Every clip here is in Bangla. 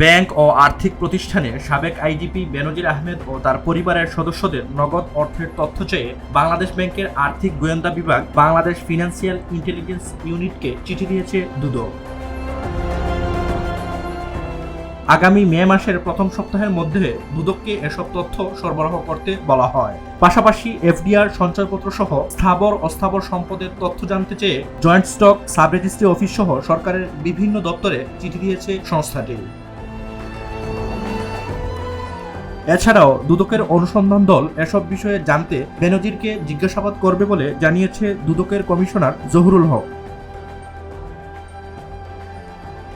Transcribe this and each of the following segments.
ব্যাংক ও আর্থিক প্রতিষ্ঠানে সাবেক আইজিপি বেনজির আহমেদ ও তার পরিবারের সদস্যদের নগদ অর্থের তথ্য চেয়ে বাংলাদেশ ব্যাংকের আর্থিক গোয়েন্দা বিভাগ বাংলাদেশ ফিনান্সিয়াল ইন্টেলিজেন্স ইউনিটকে চিঠি দিয়েছে দুদক। আগামী মে মাসের প্রথম সপ্তাহের মধ্যে দুদককে এসব তথ্য সরবরাহ করতে বলা হয়। পাশাপাশি এফডিআর সঞ্চয়পত্র সহ স্থাবর অস্থাবর সম্পদের তথ্য জানতে চেয়ে joint stock sub registry office সহ সরকারের বিভিন্ন দপ্তরে চিঠি দিয়েছে সংস্থাটি। এছাড়াও দুদকের অনুসন্ধান দল এসব বিষয়ে জানতে বেনজিরকে জিজ্ঞাসাবাদ করবে বলে জানিয়েছে দুদকের কমিশনার জহুরুল হক।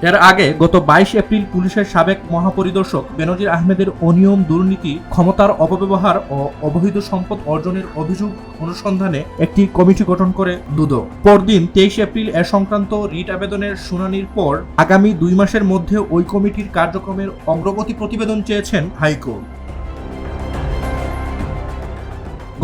এর আগে গত বাইশ এপ্রিল পুলিশের সাবেক মহাপরিদর্শক বেনজির আহমেদের অনিয়ম দুর্নীতি, ক্ষমতার অপব্যবহার ও অবৈধ সম্পদ অর্জনের অভিযোগ অনুসন্ধানে একটি কমিটি গঠন করে দুদক। পরদিন তেইশ এপ্রিল এ সংক্রান্ত রিট আবেদনের শুনানির পর আগামী দুই মাসের মধ্যে ওই কমিটির কার্যক্রমের অগ্রগতি প্রতিবেদন চেয়েছেন হাইকোর্ট।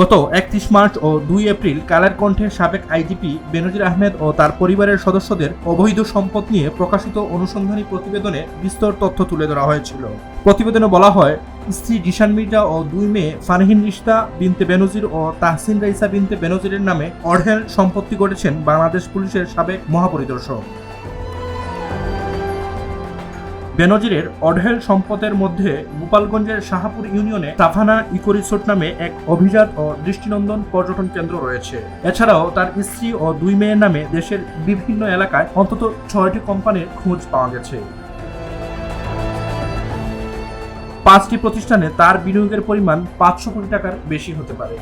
গত একত্রিশ মার্চ ও দুই এপ্রিল কালের কণ্ঠের সাবেক আইজিপি বেনজির আহমেদ ও তার পরিবারের সদস্যদের অবৈধ সম্পদ নিয়ে প্রকাশিত অনুসন্ধানী প্রতিবেদনে বিস্তর তথ্য তুলে ধরা হয়েছিল। প্রতিবেদনে বলা হয়, স্ত্রী জিশান মির্জা ও দুই মেয়ে ফারহিন রিশতা বিনতে বেনজির ও তাহসিন রাইসা বিনতে বেনজিরের নামে অঢেল সম্পত্তি গড়েছেন বাংলাদেশ পুলিশের সাবেক মহাপরিদর্শক। বেনজিরের অঢেল সম্পদের মধ্যে গোপালগঞ্জের শাহাপুর ইউনিয়নে সাভানা ইকো রিসোর্ট নামে এক অভিজাত ও দৃষ্টিনন্দন পর্যটন কেন্দ্র রয়েছে। এছাড়াও তার স্ত্রী ও দুই মেয়ের নামে দেশের বিভিন্ন এলাকায় অন্তত ছয়টি কোম্পানির খোঁজ পাওয়া গেছে। পাঁচটি প্রতিষ্ঠানে তার বিনিয়োগের পরিমাণ পাঁচশো কোটি টাকার বেশি হতে পারে।